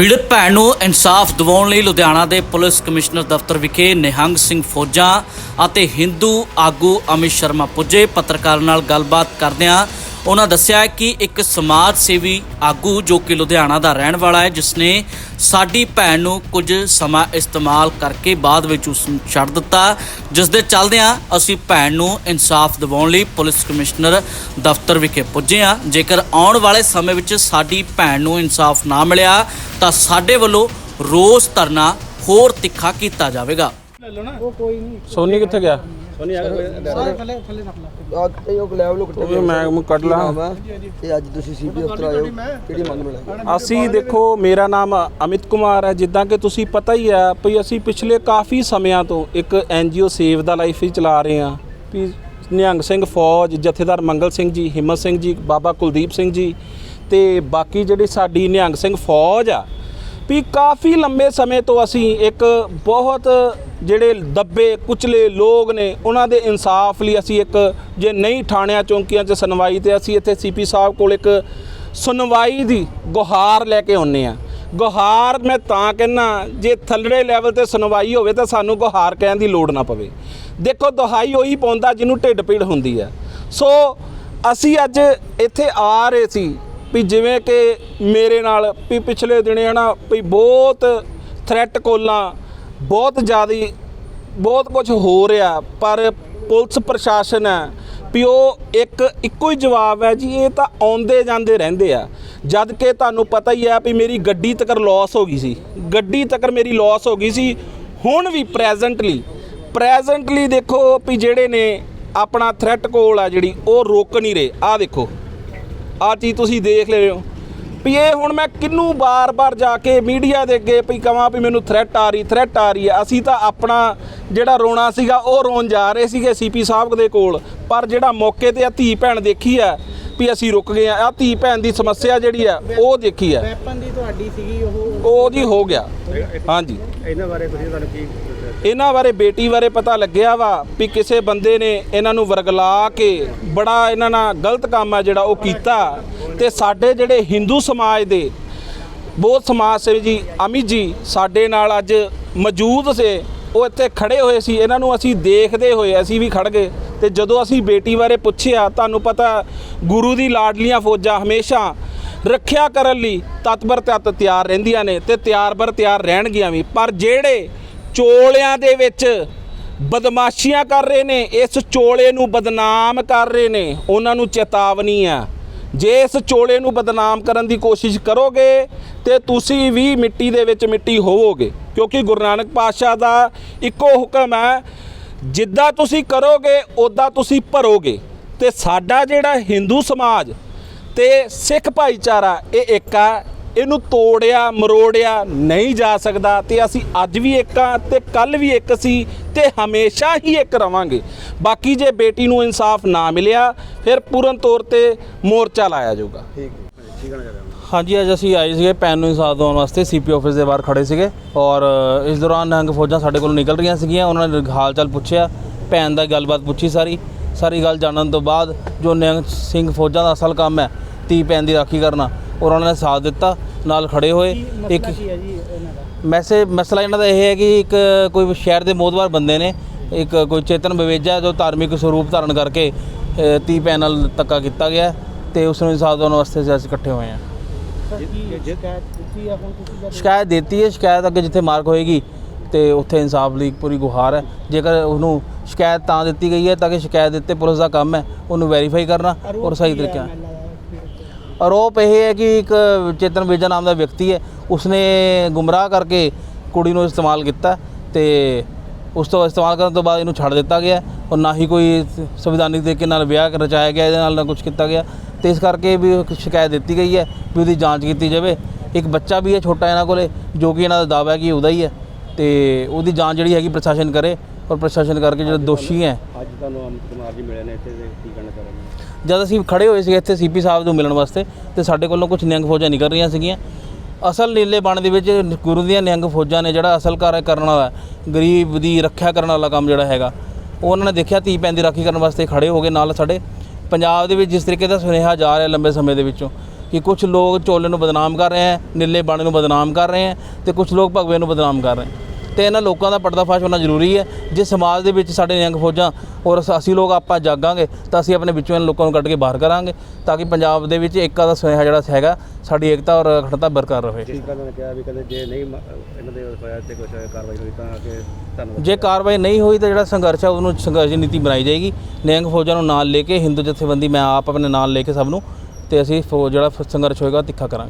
ਪੀੜਤ ਭੈਣ ਨੂੰ ਇਨਸਾਫ ਦਿਵਾਉਣ ਲਈ ਲੁਧਿਆਣਾ ਦੇ ਪੁਲਿਸ ਕਮਿਸ਼ਨਰ ਦਫ਼ਤਰ ਵਿਖੇ ਨਿਹੰਗ ਸਿੰਘ ਫੌਜਾਂ ਅਤੇ ਹਿੰਦੂ ਆਗੂ ਅਮਿਤ ਸ਼ਰਮਾ ਪੁੱਜੇ। ਪੱਤਰਕਾਰਾਂ ਨਾਲ ਗੱਲਬਾਤ ਕਰਦਿਆਂ ਉਹਨਾਂ ਦੱਸਿਆ ਕਿ ਇੱਕ ਸਮਾਜ ਸੇਵੀ ਆਗੂ ਜੋ ਕਿ ਲੁਧਿਆਣਾ ਦਾ ਰਹਿਣ ਵਾਲਾ ਹੈ ਜਿਸ ਨੇ ਸਾਡੀ ਭੈਣ ਨੂੰ ਕੁਝ ਸਮਾਂ ਇਸਤੇਮਾਲ ਕਰਕੇ ਬਾਅਦ ਵਿੱਚ ਉਸ ਨੂੰ ਛੱਡ ਦਿੱਤਾ। ਜਿਸ ਦੇ ਚੱਲਦਿਆਂ ਅਸੀਂ ਭੈਣ ਨੂੰ ਇਨਸਾਫ ਦਿਵਾਉਣ ਲਈ ਪੁਲਿਸ ਕਮਿਸ਼ਨਰ ਦਫ਼ਤਰ ਵਿਖੇ ਪੁੱਜੇ ਹਾਂ। ਜੇਕਰ ਆਉਣ ਵਾਲੇ ਸਮੇਂ ਵਿੱਚ ਸਾਡੀ ਭੈਣ ਨੂੰ ਇਨਸਾਫ ਨਾ ਮਿਲਿਆ ਤਾਂ ਸਾਡੇ ਵੱਲੋਂ ਰੋਸ ਧਰਨਾ ਹੋਰ ਤਿੱਖਾ ਕੀਤਾ ਜਾਵੇਗਾ। ਸੋਨੀ ਕਿੱਥੇ ਗਿਆ? ਅੱਜ ਤੇ ਉਹ ਲੈਵਲ ਲੋਕ ਉਹ ਵੀ ਮੈਂ ਮੂੰਹ ਕੱਢ ਲਾਂ। ਤੇ ਅੱਜ ਤੁਸੀਂ ਸੀਪੀ ਅਫਸਰ ਆਏ ਹੋ। ਕਿਹੜੀ ਮੰਗ ਨੂੰ ਲੈ ਕੇ ਅਸੀਂ ਦੇਖੋ ਮੇਰਾ ਨਾਮ ਅਮਿਤ ਕੁਮਾਰ ਹੈ। ਜਿੱਦਾਂ ਕਿ ਤੁਸੀਂ ਪਤਾ ਹੀ ਹੈ ਵੀ ਅਸੀਂ ਪਿਛਲੇ ਕਾਫੀ ਸਮਿਆਂ ਤੋਂ ਇੱਕ ਐਨਜੀਓ ਸੇਵ ਦਾ ਲਾਈਫ ਹੀ ਚਲਾ ਰਹੇ ਹਾਂ। ਵੀ ਨਿਹੰਗ ਸਿੰਘ ਫੌਜ ਜਥੇਦਾਰ ਮੰਗਲ ਸਿੰਘ ਜੀ ਹਿੰਮਤ ਸਿੰਘ ਜੀ ਬਾਬਾ ਕੁਲਦੀਪ ਸਿੰਘ ਜੀ ਤੇ ਬਾਕੀ ਜਿਹੜੀ ਸਾਡੀ ਨਿਹੰਗ ਸਿੰਘ ਫੌਜ ਆ। ਵੀ ਕਾਫੀ ਲੰਬੇ ਸਮੇਂ ਤੋਂ ਅਸੀਂ ਇੱਕ ਬਹੁਤ ਜਿਹੜੇ ਦੱਬੇ, ਕੁਚਲੇ ਲੋਕ ਨੇ, ਉਹਨਾਂ ਦੇ ਇਨਸਾਫ ਲਈ ਅਸੀਂ ਇੱਕ ਜੇ ਨਹੀਂ ਥਾਣਿਆਂ ਚੌਂਕੀਆਂ 'ਚ ਸੁਣਵਾਈ ਤੇ ਅਸੀਂ ਇੱਥੇ ਸੀਪੀ ਸਾਹਿਬ ਕੋਲ ਇੱਕ ਸੁਣਵਾਈ ਦੀ ਗੁਹਾਰ ਲੈ ਕੇ ਆਉਂਦੇ ਆ ਗੁਹਾਰ ਮੈਂ ਤਾਂ ਕਹਿੰਨਾ ਜੇ ਥੱਲੜੇ ਲੈਵਲ ਤੇ ਸੁਣਵਾਈ ਹੋਵੇ ਤਾਂ ਸਾਨੂੰ ਗੁਹਾਰ ਕਹਿਣ ਦੀ ਲੋੜ ਨਾ ਪਵੇ। ਦੇਖੋ, ਦੁਹਾਈ ਉਹੀ ਪਾਉਂਦਾ ਜਿਹਨੂੰ ਢਿੱਡ ਪੀੜ ਹੁੰਦੀ ਹੈ। ਸੋ ਅਸੀਂ ਅੱਜ ਇੱਥੇ ਆ ਰਹੇ ਸੀ ਵੀ ਜਿਵੇਂ ਕਿ ਮੇਰੇ ਨਾਲ ਵੀ ਪਿਛਲੇ ਦਿਨੇ ਹਨਾ ਵੀ ਬਹੁਤ ਥ੍ਰੈਟ ਕੋਲਾਂ ਬਹੁਤ ਜ਼ਿਆਦੀ, ਬਹੁਤ ਕੁਝ ਹੋ ਰਿਹਾ, ਪਰ ਪੁਲਿਸ ਪ੍ਰਸ਼ਾਸਨ ਹੈ ਵੀ ਉਹ ਇੱਕ, ਇੱਕੋ ਹੀ ਜਵਾਬ ਹੈ ਜੀ, ਇਹ ਤਾਂ ਆਉਂਦੇ ਜਾਂਦੇ ਰਹਿੰਦੇ ਆ। ਜਦ ਕਿ ਤੁਹਾਨੂੰ ਪਤਾ ਹੀ ਆ ਵੀ ਮੇਰੀ ਗੱਡੀ ਤੱਕ ਲਾਸ ਹੋ ਗਈ ਸੀ। ਗੱਡੀ ਤੱਕ ਮੇਰੀ ਲਾਸ ਹੋ ਗਈ ਸੀ, ਹੁਣ ਵੀ ਪ੍ਰੈਜ਼ੈਂਟਲੀ ਪ੍ਰੈਜ਼ੈਂਟਲੀ ਦੇਖੋ ਵੀ ਜਿਹੜੇ ਨੇ ਆਪਣਾ ਥ੍ਰੈਟ ਕੋਲ ਆ ਜਿਹੜੀ, ਉਹ ਰੋਕ ਨਹੀਂ ਰਹੇ। ਆ ਦੇਖੋ ਆ ਚੀਜ਼ ਤੁਸੀਂ ਦੇਖ ਲਿਓ ਵੀ ਇਹ ਹੁਣ ਮੈਂ ਕਿੰਨੂੰ ਬਾਰ-ਬਾਰ ਜਾ ਕੇ ਮੀਡੀਆ ਦੇ ਅੱਗੇ ਵੀ ਕਵਾਂ ਵੀ ਮੈਨੂੰ ਥ੍ਰੈਟ ਆ ਰਹੀ ਥ੍ਰੈਟ ਆ ਰਹੀ ਹੈ। ਅਸੀਂ ਤਾਂ ਆਪਣਾ ਜਿਹੜਾ ਰੋਣਾ ਸੀਗਾ ਉਹ ਰੋਣ ਜਾ ਰਹੇ ਸੀਗੇ ਸੀਪੀ ਸਾਹਿਬ ਦੇ ਕੋਲ। ਪਰ ਜਿਹੜਾ ਮੌਕੇ ਤੇ ਆ ਧੀ ਭੈਣ ਦੇਖੀ ਆ ਵੀ ਅਸੀਂ ਰੁਕ ਗਏ ਆ ਆ ਧੀ ਭੈਣ ਦੀ ਸਮੱਸਿਆ ਜਿਹੜੀ ਆ ਉਹ ਦੇਖੀ ਆ ਵੈਪਨ ਦੀ ਤੁਹਾਡੀ ਸੀਗੀ ਉਹ? ਉਹ ਜੀ ਹੋ ਗਿਆ। ਹਾਂਜੀ। ਇਹਨਾਂ ਬਾਰੇ ਤੁਸੀਂ ਤੁਹਾਨੂੰ ਕੀ ਇਹਨਾਂ ਬਾਰੇ ਬੇਟੀ ਬਾਰੇ ਪਤਾ ਲੱਗਿਆ ਵਾ ਵੀ ਕਿਸੇ ਬੰਦੇ ਨੇ ਇਹਨਾਂ ਨੂੰ ਵਰਗਲਾ ਕੇ ਬੜਾ ਇਹਨਾਂ ਨਾਲ ਗਲਤ ਕੰਮ ਆ ਜਿਹੜਾ ਉਹ ਕੀਤਾ। ਤੇ ਸਾਡੇ ਜਿਹੜੇ ਹਿੰਦੂ ਸਮਾਜ ਦੇ ਬਹੁਤ ਸਮਾਜ ਸੇਵੀ ਜੀ, ਅਮਿਤ ਜੀ ਸਾਡੇ ਨਾਲ ਅੱਜ ਮੌਜੂਦ ਸੇ। ਉਹ ਇੱਥੇ ਖੜੇ ਹੋਏ ਸੀ। ਇਹਨਾਂ ਨੂੰ ਅਸੀਂ ਦੇਖਦੇ ਹੋਏ ਅਸੀਂ ਵੀ ਖੜ ਗਏ। ਤੇ ਜਦੋਂ ਅਸੀਂ ਬੇਟੀ ਬਾਰੇ ਪੁੱਛਿਆ, ਤੁਹਾਨੂੰ ਪਤਾ ਗੁਰੂ ਦੀ ਲਾਡਲੀਆਂ ਫੌਜਾਂ ਹਮੇਸ਼ਾ ਰੱਖਿਆ ਕਰਨ ਲਈ ਤਤਪਰ ਤਤ ਤਿਆਰ ਰਹਿੰਦੀਆਂ ਨੇ ਤੇ ਤਿਆਰ ਬਰ ਤਿਆਰ ਰਹਿਣਗੀਆਂ ਵੀ। ਪਰ ਜਿਹੜੇ ਚੋਲਿਆਂ ਦੇ ਵਿੱਚ ਬਦਮਾਸ਼ੀਆਂ ਕਰ ਰਹੇ ਨੇ, ਇਸ ਚੋਲੇ ਨੂੰ ਬਦਨਾਮ ਕਰ ਰਹੇ ਨੇ, ਉਹਨਾਂ ਨੂੰ ਚੇਤਾਵਨੀ ਆ। ਜੇ ਇਸ ਚੋਲੇ ਨੂੰ ਬਦਨਾਮ ਕਰਨ ਦੀ ਕੋਸ਼ਿਸ਼ ਕਰੋਗੇ, ਤੇ ਤੁਸੀਂ ਵੀ ਮਿੱਟੀ ਦੇ ਵਿੱਚ ਮਿੱਟੀ ਹੋਵੋਗੇ। ਕਿਉਂਕਿ ਗੁਰੂ ਨਾਨਕ ਪਾਤਸ਼ਾਹ ਦਾ ਇੱਕੋ ਹੁਕਮ ਹੈ, ਜਿੱਦਾਂ ਤੁਸੀਂ ਕਰੋਗੇ ਉਦਾਂ ਤੁਸੀਂ ਭਰੋਗੇ। ਤੇ ਸਾਡਾ ਜਿਹੜਾ ਹਿੰਦੂ ਸਮਾਜ ਤੇ ਸਿੱਖ ਭਾਈਚਾਰਾ, ਇਹ ਇੱਕ ਆ ਇਹਨੂੰ ਤੋੜਿਆ ਮਰੋੜਿਆ ਨਹੀਂ ਜਾ ਸਕਦਾ ਤੇ ਅਸੀਂ ਅੱਜ ਵੀ ਇੱਕ ਆ ਤੇ ਕੱਲ ਵੀ ਇੱਕ ਸੀ ਤੇ ਹਮੇਸ਼ਾ ਹੀ ਇੱਕ ਰਵਾਂਗੇ। ਬਾਕੀ ਜੇ ਬੇਟੀ ਨੂੰ ਇਨਸਾਫ ਨਾ ਮਿਲਿਆ ਫਿਰ ਪੂਰਨ ਤੌਰ ਤੇ ਮੋਰਚਾ ਲਾਇਆ ਜਾਊਗਾ। ਹਾਂਜੀ ਅੱਜ ਅਸੀਂ ਆਏ ਸੀਗੇ ਪੈਨ ਨੂੰ ਇਨਸਾਫ ਦਿਵਾਉਣ ਵਾਸਤੇ ਸੀਪੀ ਆਫਿਸ ਦੇ ਬਾਹਰ ਖੜੇ ਸੀਗੇ ਔਰ ਇਸ ਦੌਰਾਨ ਨੰਗ ਫੌਜਾਂ ਸਾਡੇ ਕੋਲ ਨਿਕਲ ਰਹੀਆਂ ਸੀਗੀਆਂ ਉਹਨਾਂ ਨੇ ਹਾਲ ਚਾਲ ਪੁੱਛਿਆ ਭੈਣ ਦਾ ਗੱਲਬਾਤ ਪੁੱਛੀ ਸਾਰੀ। ਸਾਰੀ ਗੱਲ ਜਾਣਨ ਤੋਂ ਬਾਅਦ ਜੋ ਨਿਹੰਗ ਸਿੰਘ ਫੌਜਾਂ ਦਾ ਅਸਲ ਕੰਮ ਹੈ ਧੀ ਭੈਣ ਦੀ ਰਾਖੀ ਕਰਨਾ ਔਰ ਉਹਨਾਂ ਨੇ ਸਾਥ ਦਿੱਤਾ ਨਾਲ ਖੜੇ ਹੋਏ। ਇੱਕ ਮੈਸੇਜ ਮਸਲਾ ਇਹਨਾਂ ਦਾ ਇਹ ਹੈ ਕਿ ਇੱਕ ਕੋਈ ਸ਼ਹਿਰ ਦੇ ਮੋਦਵਾਰ ਬੰਦੇ ਨੇ ਇੱਕ ਕੋਈ ਚੇਤਨ ਬਵੇਜਾ ਜੋ ਧਾਰਮਿਕ ਸਰੂਪ ਧਾਰਨ ਕਰਕੇ ਅ, ਧੀ ਭੈਣ ਨਾਲ ਧੱਕਾ ਕੀਤਾ ਗਿਆ ਤੇ ਉਸ ਨੂੰ ਇਨਸਾਫ ਦਿਵਾਉਣ ਵਾਸਤੇ ਅਸੀਂ ਇਕੱਠੇ ਹੋਏ ਹਾਂ। ਸ਼ਿਕਾਇਤ ਦਿੱਤੀ ਹੈ ਸ਼ਿਕਾਇਤ ਅੱਗੇ ਜਿੱਥੇ ਮਾਰਕ ਹੋਏਗੀ ਤੇ ਉੱਥੇ ਇਨਸਾਫ ਲਈ ਪੂਰੀ ਗੁਹਾਰ ਹੈ। ਜੇਕਰ ਉਹਨੂੰ ਸ਼ਿਕਾਇਤ ਤਾਂ ਦਿੱਤੀ ਗਈ ਹੈ ਤਾਂ ਕਿ ਸ਼ਿਕਾਇਤ ਦਿੱਤੇ ਪੁਲਿਸ ਦਾ ਕੰਮ ਹੈ ਉਹਨੂੰ ਵੈਰੀਫਾਈ ਕਰਨਾ ਔਰ ਸਹੀ ਤਰੀਕੇ ਨਾਲ ਆਰੋਪ ਇਹ ਹੈ ਕਿ ਇੱਕ ਚੇਤਨ ਵੇਜਾ ਨਾਮ ਦਾ ਵਿਅਕਤੀ ਹੈ, ਉਸਨੇ ਗੁੰਮਰਾਹ ਕਰਕੇ ਕੁੜੀ ਨੂੰ ਇਸਤੇਮਾਲ ਕੀਤਾ ਤੇ ਉਸ ਤੋਂ ਇਸਤੇਮਾਲ ਕਰਨ ਤੋਂ ਬਾਅਦ ਇਹਨੂੰ ਛੱਡ ਦਿੱਤਾ ਗਿਆ ਔਰ ਨਾ ਹੀ ਕੋਈ ਸੰਵਿਧਾਨਿਕ ਤਰੀਕੇ ਨਾਲ ਵਿਆਹ ਰਚਾਇਆ ਗਿਆ, ਇਹਦੇ ਨਾਲ ਨਾ ਕੁਝ ਕੀਤਾ ਗਿਆ। ਤੇ ਇਸ ਕਰਕੇ ਵੀ ਸ਼ਿਕਾਇਤ ਦਿੱਤੀ ਗਈ ਹੈ ਵੀ ਉਹਦੀ ਜਾਂਚ ਕੀਤੀ ਜਾਵੇ। ਇੱਕ ਬੱਚਾ ਵੀ ਹੈ ਛੋਟਾ ਇਹਨਾਂ ਕੋਲੇ, ਜੋ ਕਿ ਇਹਨਾਂ ਦਾ ਦਾਅਵਾ ਹੈ ਕਿ ਉਹਦਾ ਹੀ ਹੈ ਤੇ ਉਹਦੀ ਜਾਂਚ ਜਿਹੜੀ ਹੈਗੀ ਪ੍ਰਸ਼ਾਸਨ ਕਰੇ ਔਰ ਪ੍ਰਸ਼ਾਸਨ ਕਰਕੇ ਜਿਹੜੇ ਦੋਸ਼ੀ ਹੈ। ਅੱਜ ਤੁਹਾਨੂੰ ਅਮਿਤ ਕੁਮਾਰ ਜੀ ਮਿਲੇ ਨੇ ਇੱਥੇ ਤੇ ਕੀ ਕਹਿਣਾ ਚਾਹੁੰਦੇ ਜਦ ਅਸੀਂ ਖੜੇ ਹੋਏ ਸੀ ਇੱਥੇ ਸੀਪੀ ਸਾਹਿਬ ਨੂੰ ਮਿਲਣ ਵਾਸਤੇ ਤੇ ਸਾਡੇ ਕੋਲੋਂ ਕੁਝ ਨਿਹੰਗ ਫੌਜਾਂ ਨਿਕਲ ਰਹੀਆਂ ਸੀਗੀਆਂ। ਅਸਲ ਨੀਲੇ ਬਣ ਦੇ ਵਿੱਚ ਗੁਰੂ ਦੀਆਂ ਨਿਹੰਗ ਫੌਜਾਂ ਨੇ ਜਿਹੜਾ ਅਸਲ ਕਾਰਜ ਕਰਨ ਵਾਲਾ ਗਰੀਬ ਦੀ ਰੱਖਿਆ ਕਰਨ ਵਾਲਾ ਕੰਮ ਜਿਹੜਾ ਹੈਗਾ ਉਹ ਉਹਨਾਂ ਨੇ ਦੇਖਿਆ ਧੀ ਭੈਣ ਦੀ ਰਾਖੀ ਕਰਨ ਵਾਸਤੇ ਖੜੇ ਹੋ ਗਏ ਨਾਲ ਸਾਡੇ। ਪੰਜਾਬ ਦੇ ਵਿੱਚ ਜਿਸ ਤਰੀਕੇ ਦਾ ਸੁਨੇਹਾ ਜਾ ਰਿਹਾ ਲੰਬੇ ਸਮੇਂ ਦੇ ਵਿੱਚੋਂ ਕਿ ਕੁਝ ਲੋਕ ਚੋਲੇ ਨੂੰ ਬਦਨਾਮ ਕਰ ਰਹੇ ਹੈ ਨੀਲੇ ਬਾਣੇ ਨੂੰ ਬਦਨਾਮ ਕਰ ਰਹੇ ਹੈ ਤੇ ਕੁਝ ਲੋਕ ਭਗਵੇ ਨੂੰ ਬਦਨਾਮ ਕਰ ਰਹੇ ਹੈ। ਤੇ ਇਹਨਾਂ ਲੋਕਾਂ ਦਾ ਪਰਦਾਫਾਸ਼ ਹੋਣਾ ਜ਼ਰੂਰੀ ਹੈ। ਜੇ ਸਮਾਜ ਦੇ ਵਿੱਚ ਸਾਡੇ ਨਿਹੰਗ ਫੌਜਾਂ ਔਰ ਅਸ- ਲੋਕ ਆਪਾਂ ਜਾਗਾਂਗੇ ਤਾਂ ਅਸੀਂ ਆਪਣੇ ਵਿੱਚੋਂ ਇਹਨਾਂ ਲੋਕਾਂ ਨੂੰ ਕੱਢ ਕੇ ਬਾਹਰ ਕਰਾਂਗੇ ਤਾਂ ਕਿ ਪੰਜਾਬ ਦੇ ਵਿੱਚ ਏਕਤਾ ਦਾ ਸੁਨੇਹਾ ਜਿਹੜਾ ਹੈਗਾ ਸਾਡੀ ਏਕਤਾ ਔਰ ਅਖੰਡਤਾ ਬਰਕਰਾਰ ਰਹੇ। ਜਿਸ ਨੇ ਕਿਹਾ ਵੀ ਕਹਿੰਦੇ ਜੇ ਨਹੀਂ ਮ- ਇਹਨਾਂ ਦੇ ਹੋਇਆ ਤੇ ਕੁਝ ਕਾਰਵਾਈ ਹੋਈ ਤਾਂ ਕਿ ਜੇ ਕਾਰਵਾਈ ਨਹੀਂ ਹੋਈ ਤਾਂ ਜਿਹੜਾ ਸੰਘਰਸ਼ ਹੈ ਉਹਨੂੰ ਸੰਘਰਸ਼ ਦੀ ਨੀਤੀ ਬਣਾਈ ਜਾਏਗੀ। ਨਿਹੰਗ ਫੌਜਾਂ ਨੂੰ ਨਾਲ ਲੈ ਕੇ ਹਿੰਦੂ ਜਥੇਬੰਦੀ ਮੈਂ ਆਪ ਆਪਣੇ ਨਾਲ ਲੈ ਕੇ ਸਭ ਨੂੰ ਤੇ ਅਸੀਂ ਜਿਹੜਾ ਸੰਘਰਸ਼ ਹੋਏਗਾ ਤਿੱਖਾ ਕਰਾਂਗੇ।